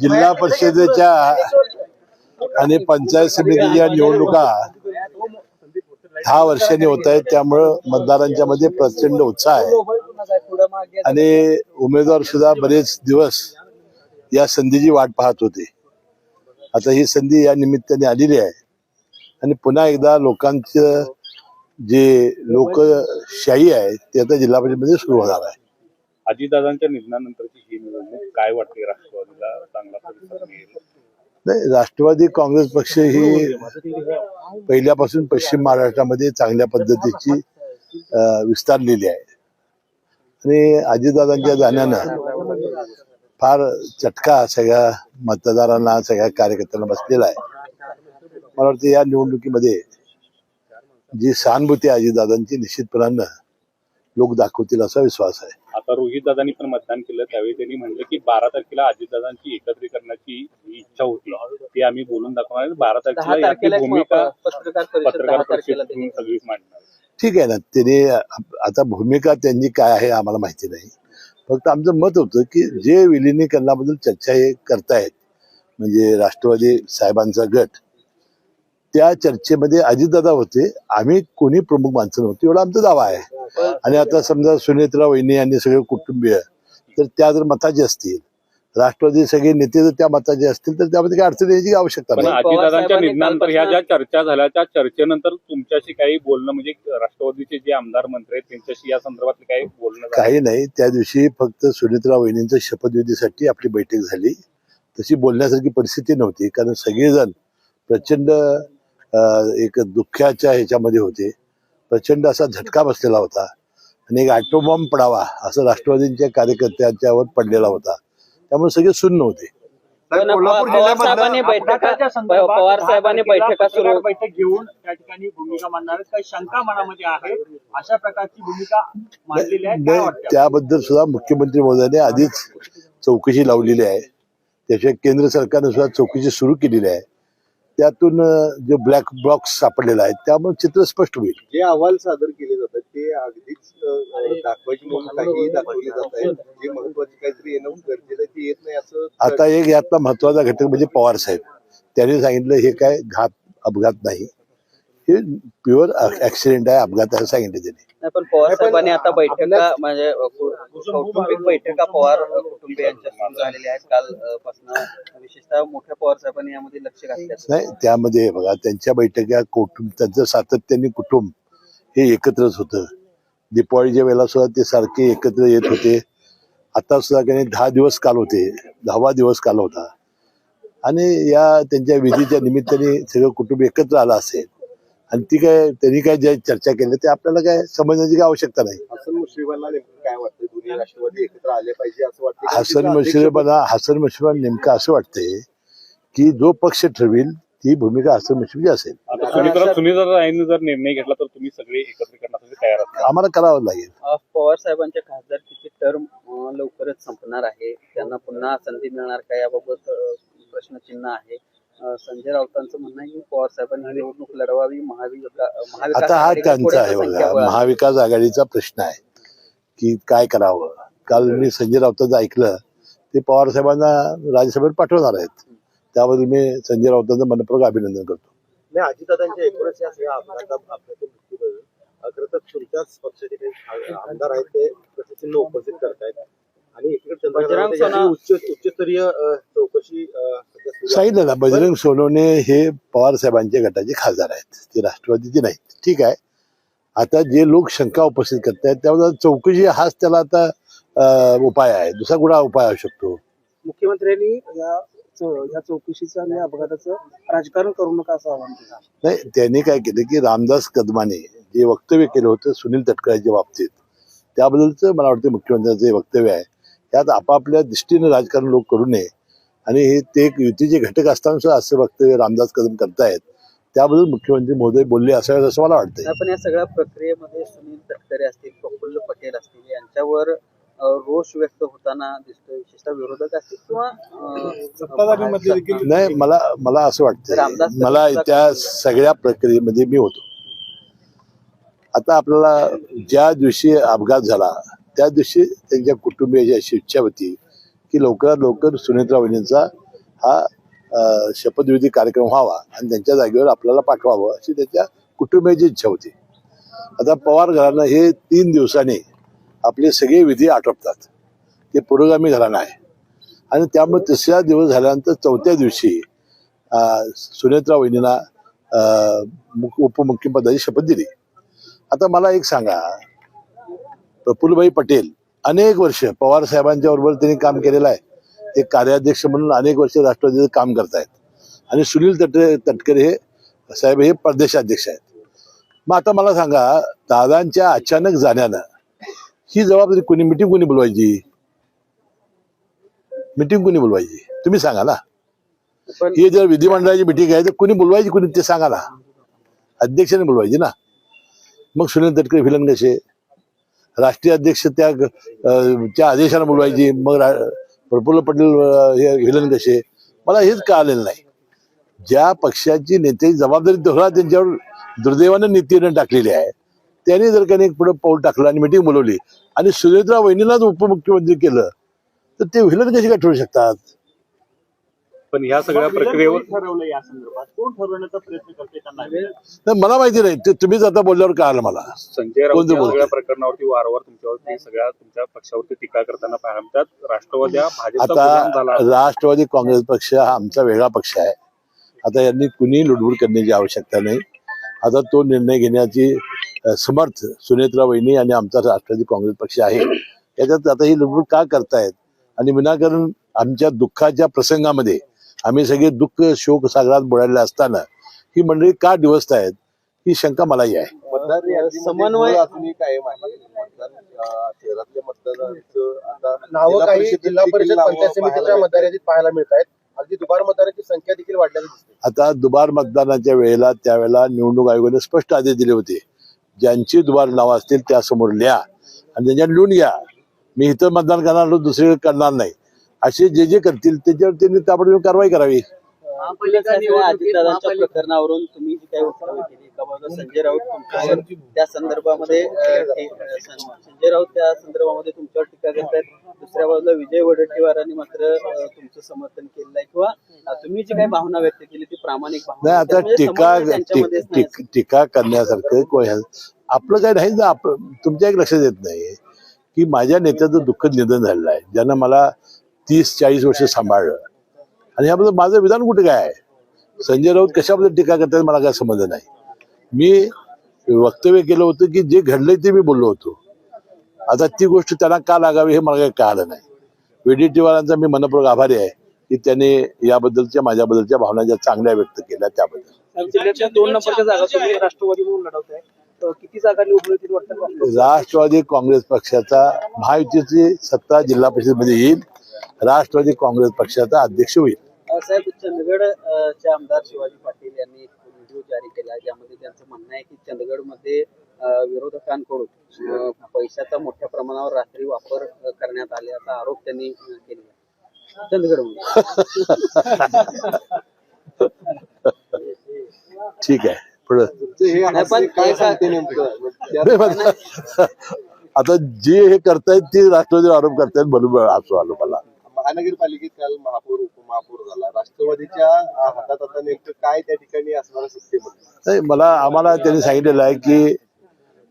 जिल्हा परिषदेच्या आणि पंचायत समितीच्या निवडणुका दहा वर्षांनी होत आहेत त्यामुळं मतदारांच्या मध्ये प्रचंड उत्साह आहे. आणि उमेदवार सुद्धा बरेच दिवस या संधीची वाट पाहत होते. आता ही संधी या निमित्ताने आलेली आहे. आणि पुन्हा एकदा लोकांचं जे लोकशाही आहे ते आता जिल्हा परिषदेमध्ये सुरू होणार आहे. अजितदादांच्या निधनानंतरची ही निवडणूक काय वाटते? राष्ट्रवादीला चांगला प्रतिसाद मिळेल? नाही राष्ट्रवादी काँग्रेस पक्ष ही पहिल्यापासून पश्चिम महाराष्ट्रामध्ये चांगल्या पद्धतीची विस्तारलेली आहे. आणि अजितदादांच्या जाण्यानं फार चटका सगळ्या मतदारांना सगळ्या कार्यकर्त्यांना बसलेला आहे. मला वाटतं या निवडणुकीमध्ये जी सहानुभूती अजितदादांची निश्चितपणानं लोक दाखवतील असा विश्वास आहे. आता रोहित दादांनी पण मतदान केलं. त्यावेळी त्यांनी म्हटलं की बारा तारखेला अजितदादांची एकत्रीकरणाची इच्छा होती. ती आम्ही बोलून दाखवणार बारा तारखेला याची भूमिका पत्रकार परिषद सगळीच मांडणार ठीक आहे ना. त्याने आता भूमिका त्यांची काय आहे आम्हाला माहिती नाही. फक्त आमचं मत होतं की जे विलिनीकरणाबद्दल चर्चा हे करतायत म्हणजे राष्ट्रवादी साहेबांचा गट त्या चर्चेमध्ये अजितदादा होते. आम्ही कोणी प्रमुख माणसं नव्हती. एवढा आमचा दावा आहे. आणि आता समजा सुनेत्रा वहिनी आणि सगळे कुटुंबीय तर त्या जर मताचे असतील राष्ट्रवादी सगळे नेते जर त्या मताचे असतील तर त्यामध्ये काही अडचण यायची आवश्यकता नाही. निधनानंतर ह्या ज्या चर्चा झाल्या त्या चर्चेनंतर तुमच्याशी काही बोलणं म्हणजे राष्ट्रवादीचे जे आमदार मंत्री आहेत त्यांच्याशी या संदर्भातलं काही बोलणं? काही नाही. त्या दिवशी फक्त सुनेत्रा वहिनींच्या शपथविधीसाठी आपली बैठक झाली. तशी बोलण्यासारखी परिस्थिती नव्हती. कारण सगळेजण प्रचंड एक दुःखाच्या ह्याच्यामध्ये होते. प्रचंड असा झटका बसलेला होता. आणि एक ॲटोबॉम्ब पडावा असं राष्ट्रवादींच्या कार्यकर्त्यांच्यावर पडलेला होता. त्यामुळे सगळे सुन्न होते. पवार साहेबांनी बैठका पवार साहेबांनी बैठका सुरू बैठक घेऊन त्या ठिकाणी भूमिका मांडणार. काही शंका मनामध्ये आहे? अशा प्रकारची भूमिका मांडलेली आहे? त्याबद्दल सुद्धा मुख्यमंत्री महोदयाने आधीच चौकशी लावलेली आहे. त्याशिवाय केंद्र सरकारने सुद्धा चौकशी सुरू केलेली आहे. त्यातून जो ब्लॅक बॉक्स सापडलेला आहे त्यामुळे चित्र स्पष्ट होईल. जे अहवाल सादर केले जातात ते अगदीच दाखवायची म्हणून काही दाखवले जात आहेत. जे महत्त्वाचे काहीतरी येणं गरजेचं आहे ते येत नाही असं आता एक यातला महत्त्वाचा घटक म्हणजे पवार साहेब. त्यांनी सांगितलं हे काय घात अपघात नाही. हे प्युअर ऍक्सिडेंट आहे अपघात असं सांगितलं त्यांनी. नाही पण पवार साहेबांनी आता बैठका म्हणजे अ, कु- कौटुंबिक बैठका पवार कुटुंबियांच्या सुरू झालेल्या आहेत. काल अ, पासनं विशेषतः मोठ्या पवार साहेबांनी यामध्ये लक्ष घातल्याचं नाही त्यामध्ये बघा त्यांच्या बैठका कुटुंब त्यांचं सातत्याने कुटुंब हे एकत्रच होतं. दीपावलीच्या वेळेला सुद्धा ते सारखे एकत्र येत होते. आता सुद्धा काही दहा दिवस काल होते दहावा दिवस काल होता. आणि या त्यांच्या विधीच्या निमित्ताने सगळं कुटुंब एकत्र आलं असेल. आणि ती काय त्यांनी काय ज्या चर्चा केली ते आपल्याला काय समजण्याची काय आवश्यकता नाही. हसन मुश्रीफांना नेमकं काय वाटतं दोन्ही राष्ट्रवादी एकत्र आले पाहिजे असं वाटतं हसन मुश्रीफांना हसन मुश्रीफ नेमकं असं वाटतंय की जो पक्ष ठरवेल ती भूमिका हसन मुश्रीफची असेल. आता सुनीता सुनीता राईंनी जर निर्णय घेतला तर तुम्ही सगळे एकत्रीकरणासाठी तयार आम्हाला करावं लागेल. पवार साहेबांच्या खासदारकीची टर्म लवकरच संपणार आहे. त्यांना पुन्हा संधी मिळणार का याबाबत प्रश्नचिन्ह आहे. संजय राऊतांचं म्हणणं आहे की पवार साहेबांनी निवडणूक लढवावी महाविका महाविकास आता हा त्यांचा आहे बघा. महाविकास आघाडीचा प्रश्न आहे की काय करावं. काल मी संजय राऊतांचं ऐकलं. ते पवार साहेबांना राज्यसभेत पाठवणार आहेत. त्याबद्दल मी संजय राऊतांचं मनपूर्वक अभिनंदन करतो. नाही अजितदादांच्या एकूणच या सगळ्या अपघाता अपघातून मृत्यू झाला. अ, खरं तर तुमच्याच पक्षाचे काही आमदार आहेत ते उपस्थित करतायत. आणि इकडे चंद्रकांत उच्च उच्चस्तरीय चौकशी. सांगितलं ना बजरंग सोनवणे हे पवार साहेबांच्या गटाचे खासदार आहेत. ते राष्ट्रवादीचे नाहीत. ठीक आहे. आता जे लोक शंका उपस्थित करतायत त्यामुळे चौकशी हाच त्याला आता उपाय आहे. दुसरा कुठला उपाय असू शकतो? मुख्यमंत्र्यांनी या चौकशीचं आणि अपघाताचं राजकारण करू नका असं आवाहन केलं नाही त्यांनी काय केलं की रामदास कदमाने जे वक्तव्य केलं होतं सुनील तटकरेच्या बाबतीत त्याबद्दलचं मला वाटतं मुख्यमंत्र्यांचं जे वक्तव्य आहे त्यात आपापल्या दृष्टीने राजकारण लोक करू नये. आणि हे ते एक युतीचे घटक असताना सुद्धा असं वक्तव्य रामदास कदम करतायत त्याबद्दल मुख्यमंत्री महोदय बोलले असावेत असं मला वाटतंय. आपण या सगळ्या प्रक्रियेमध्ये सुनील तटकरे असतील प्रफुल्ल पटेल असतील यांच्यावर रोष व्यक्त होताना दिसतोय विशेषतः विरोधक असतील किंवा नाही मला मला असं वाटतं मला त्या सगळ्या प्रक्रियेमध्ये मी होतो. आता आपल्याला ज्या दिवशी अपघात झाला त्या दिवशी त्यांच्या कुटुंबियाची अशी इच्छा होती की लवकरात लवकर सुनेत्रा वहिनींचा हा शपथविधी कार्यक्रम व्हावा आणि त्यांच्या जागेवर आपल्याला पाठवावं अशी त्याच्या कुटुंबियाची इच्छा होती. आता पवार घराणं हे तीन दिवसांनी आपले सगळे विधी आटोपतात. ते पुरोगामी घराणं आहे. आणि त्यामुळे तिसऱ्या दिवस झाल्यानंतर चौथ्या दिवशी सुनेत्रा वहिनींना उपमुख्यपदाची शपथ दिली. आता मला एक सांगा. प्रफुल्लभाई पटेल अनेक वर्ष पवार साहेबांच्या बरोबर त्यांनी काम केलेलं आहे. ते कार्याध्यक्ष म्हणून अनेक वर्ष राष्ट्रवादीचं काम करतायत. आणि सुनील तटरे तटकरे हे साहेब हे प्रदेशाध्यक्ष आहेत. मग आता मला सांगा दादांच्या अचानक जाण्यानं ही जबाबदारी कोणी मिटिंग कोणी बोलवायची? मिटिंग कोणी बोलवायची? तुम्ही सांगा ना. ही जर विधिमंडळाची मिटिंग आहे तर कोणी बोलवायची? कोणी ते सांगा ना. अध्यक्षाने बोलवायची ना. मग सुनील तटकरे फिलन कसे? राष्ट्रीय अध्यक्ष त्या अं, त्या बोलवायची. मग रा- प्रफुल्ल पटेल हे हिलन कसे? मला हेच कळालेलं नाही. ज्या पक्षाची नेत्याची जबाबदारी धोरा त्यांच्यावर दुर्दैवानं नीतीनं टाकलेली आहे त्यांनी जर काही पुढे पाऊल टाकलं आणि मिटिंग बोलवली आणि सुरेंद्र वहिनीलाच उपमुख्यमंत्री केलं तर ते व्हिलन कसे काय ठरू शकतात? पण ह्या सगळ्या प्रक्रियेवर ठरवलं या संदर्भात. कोण ठरवण्याचा प्रयत्न करते त्यांना? नाही मला माहिती नाही. तुम्हीच आता बोलल्यावर कळालं मला. संजय राऊत? सगळ्या प्रकरणावरती वारंवार तुमच्यावरती सगळ्या तुमच्या पक्षावरती टीका करताना पाहायला मिळतात. राष्ट्रवादी आता राष्ट्रवादी काँग्रेस पक्ष हा आमचा वेगळा पक्ष आहे. आता यांनी कुणी लुडबुड करण्याची आवश्यकता नाही. आता तो निर्णय घेण्याची समर्थ सुनेत्रा वहिनी आणि आमचा राष्ट्रवादी काँग्रेस पक्ष आहे. याच्यात आता ही लुडबुड का करतायत? आणि विनाकारण आमच्या दुःखाच्या प्रसंगामध्ये आम्ही सगळे दुःख शोक सागरात बुडालेले असताना ही मंडळी का डिवसतायत ही शंका मलाही आहे. समन्वय- आता नावं जिल्हा काही परिषदेत जिल्हा देखील परिषद नावं पंचायत समितीच्या पाहायला मतदार यादीत पाहायला मिळत आहेत अगदी दुबार मतदारांची संख्या देखील वाढलेली दिसते आता दुबार मतदानाच्या वेळेला त्यावेळेला निवडणूक आयोगाने स्पष्ट आदेश दिले होते. ज्यांची दुबार नावं असतील त्या समोर लिहा आणि त्यांच्यात लिहून घ्या. मी इथं मतदान करणार दुसरीकडे करणार नाही. असे जे जे करतील त्याच्यावर त्यांनी ताबडतोब कारवाई करावी. अजितदादांच्या प्रकरणावरून तुम्ही जी काही वक्तव्य केली का बाबा संजय राऊत तुमच्यावर त्या संदर्भामध्ये संजय राऊत त्या संदर्भामध्ये तुमच्यावर टीका करतात दुसऱ्या बाजूला विजय वडेट्टीवारांनी मात्र तुमचं समर्थन केलेलं आहे किंवा तुम्ही जी काही भावना व्यक्त केली ती प्रामाणिक नाही. आता टीका टीक- करण्यासारखं आपलं काय नाही तुमच्या एक लक्षात येत नाही की माझ्या नेत्याचं दुःखद निधन झालेलं आहे. ज्यानं मला तीस चाळीस वर्ष सांभाळलं. आणि ह्याबद्दल माझं विधान कुठे काय आहे? संजय राऊत कशाबद्दल टीका करतात मला काय समजलं नाही. मी वक्तव्य केलं होतं की जे घडलंय ते मी बोललो होतो. आता ती गोष्ट त्यांना का लागावी हे मला काही कळालं नाही. वेडिटीवारांचा मी मनपूर्वक आभारी आहे की त्याने याबद्दलच्या माझ्याबद्दलच्या भावना ज्या चांगल्या व्यक्त केल्या त्याबद्दल. दोन नंबरच्या जागा तुम्ही राष्ट्रवादी म्हणून किती जागा निवडून राष्ट्रवादी काँग्रेस पक्षाचा महायुतीची सत्ता जिल्हा परिषदेमध्ये येईल. राष्ट्रवादी काँग्रेस पक्षाचा अध्यक्ष होईल. साहेब चंदगड अं, चे आमदार शिवाजी पाटील यांनी एक व्हिडिओ जारी केला ज्यामध्ये त्यांचं म्हणणं आहे की चंदगडमध्ये अं, विरोधकांकडून पैशाचा मोठ्या प्रमाणावर रात्री वापर करण्यात आल्याचा आरोप त्यांनी केला. चंदगडमध्ये. ठीक आहे. पुढं. हे आता जे हे करतायत ते राष्ट्रवादी आरोप करतायत म्हणून असं आलो मला. महानगरपालिकेत काल महापौर उपमहापौर झाला. राष्ट्रवादीच्या हातात आता नेमकं काय त्या ठिकाणी असणार नाही मला आम्हाला त्यांनी सांगितलेलं आहे की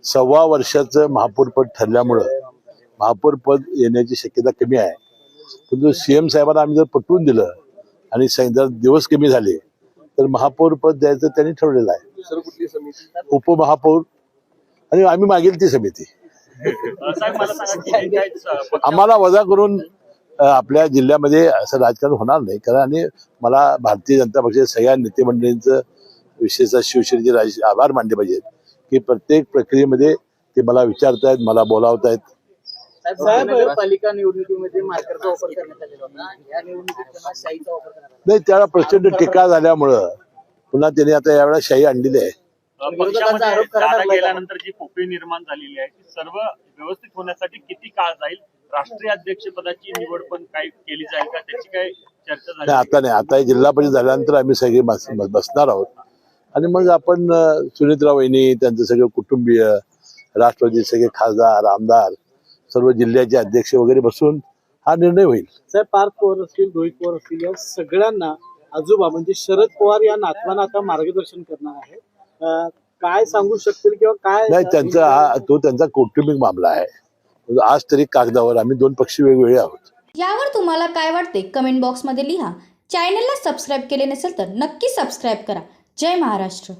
सव्वा वर्षाचं महापौर पद ठरल्यामुळं महापौर पद येण्याची शक्यता कमी आहे. पण सीएम साहेबांना आम्ही जर पटवून दिलं आणि जर दिवस कमी झाले तर महापौर पद द्यायचं त्यांनी ठरवलेलं आहे. दुसरं कुठली समिती? उपमहापौर आणि आम्ही मागेल ती समिती. आम्हाला वजा करून आपल्या जिल्ह्यामध्ये असं राजकारण होणार नाही. कारण आणि मला भारतीय जनता पक्षाच्या सगळ्या नेते मंडळींचं विशेषतः शिवसेनेचे राज आभार मानले पाहिजेत. की प्रत्येक प्रक्रियेमध्ये ते मला विचारतायत मला बोलावतायत. साहेब पालिका निवडणुकीमध्ये मार्करचा वापर करण्यात आलेला होता. या निवडणुकीत पुन्हा शाहीचा वापर करण्यात आला. नाही त्याला प्रचंड टीका झाल्यामुळं पुन्हा त्यांनी आता यावेळेला शाही आणलेली आहे. पक्षामध्ये? गेल्यानंतर जी पोकळी निर्माण झालेली आहे ती सर्व व्यवस्थित होण्यासाठी किती काळ जाईल राष्ट्रीय अध्यक्षपदाची निवड पण काय केली जाईल का? त्याची काय चर्चा नाही आता नाही. आता हे जिल्हा परिषद झाल्यानंतर आम्ही सगळे बस- बसणार आहोत. आणि मग आपण अ, सुनीत्रा वहिनी त्यांचं सगळं कुटुंबीय राष्ट्रवादी सगळे खासदार आमदार सर्व जिल्ह्याचे अध्यक्ष वगैरे बसून हा निर्णय होईल. साहेब पार्थ पवार असतील रोहित पवार असतील या सगळ्यांना आजोबा म्हणजे शरद पवार या नातवांना आता मार्गदर्शन करणार आहे. काय सांगू शकतील किंवा काय नाही त्यांचा हा तो त्यांचा कौटुंबिक मामला आहे. म्हणजे आज तरी कागदावर आम्ही दोन पक्षी वेगवेगळे आहोत. यावर तुम्हाला काय वाटते? कमेंट बॉक्समध्ये लिहा. चॅनलला सबस्क्राईब केले नसेल तर नक्की सबस्क्राईब करा. जय महाराष्ट्र.